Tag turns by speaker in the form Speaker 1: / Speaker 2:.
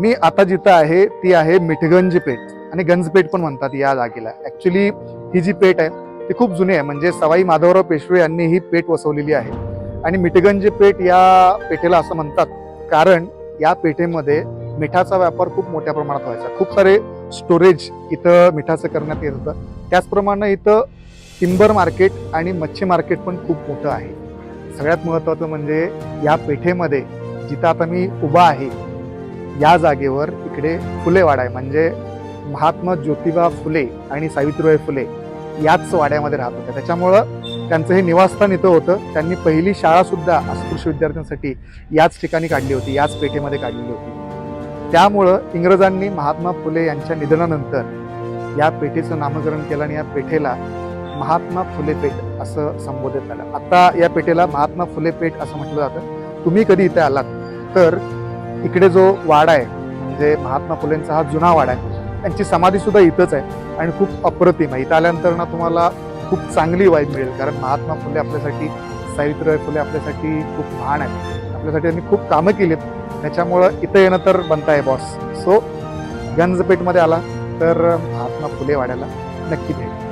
Speaker 1: मी आता जिथं आहे ती आहे मिठगंज पेठ आणि गंजपेठ पण म्हणतात या जागेला. ऍक्च्युली ही जी पेठ आहे ती खूप जुनी आहे. म्हणजे सवाई माधवराव पेशवे यांनी ही पेठ वसवलेली आहे. आणि मिठगंज पेठ या पेठेला असं म्हणतात कारण या पेठेमध्ये मिठाचा व्यापार खूप मोठ्या प्रमाणात व्हायचा. खूप सारे स्टोरेज इथं मिठाचं करण्यात येत होतं. त्याचप्रमाणे इथं टिंबर मार्केट आणि मच्छी मार्केट पण खूप मोठं आहे. सगळ्यात महत्त्वाचं म्हणजे या पेठेमध्ये जिथं आता मी उभा आहे या जागेवर इकडे फुलेवाडा आहे. म्हणजे महात्मा ज्योतिबा फुले आणि सावित्रीबाई फुले याच वाड्यामध्ये राहत होत्या. त्याच्यामुळं त्यांचं हे निवासस्थान इथं होतं. त्यांनी पहिली शाळासुद्धा अस्पृश्य विद्यार्थ्यांसाठी याच ठिकाणी काढली होती. याच पेठेमध्ये काढलेली होती. त्यामुळं इंग्रजांनी महात्मा फुले यांच्या निधनानंतर या पेठेचं नामकरण केलं आणि या पेठेला महात्मा फुले पेठ असं संबोधित झालं. आता या पेठेला महात्मा फुले पेठ असं म्हटलं जातं. तुम्ही कधी इथे आलात? तर इकडे जो वाडा आहे म्हणजे महात्मा फुलेंचा हा जुना वाडा आहे त्यांची समाधी सुद्धा इथंच आहे आणि खूप अप्रतिम आहे. इथं आल्यानंतर ना तुम्हाला खूप चांगली वाईब मिळेल कारण महात्मा फुले आपल्यासाठी सावित्रीबाई फुले आपल्यासाठी खूप महान आहेत. आपल्यासाठी त्यांनी खूप कामं केली आहेत त्याच्यामुळं इथं येणं तर बनता आहे बॉस सो गंजपेठमध्ये आला तर महात्मा फुले वाड्याला नक्की भेट.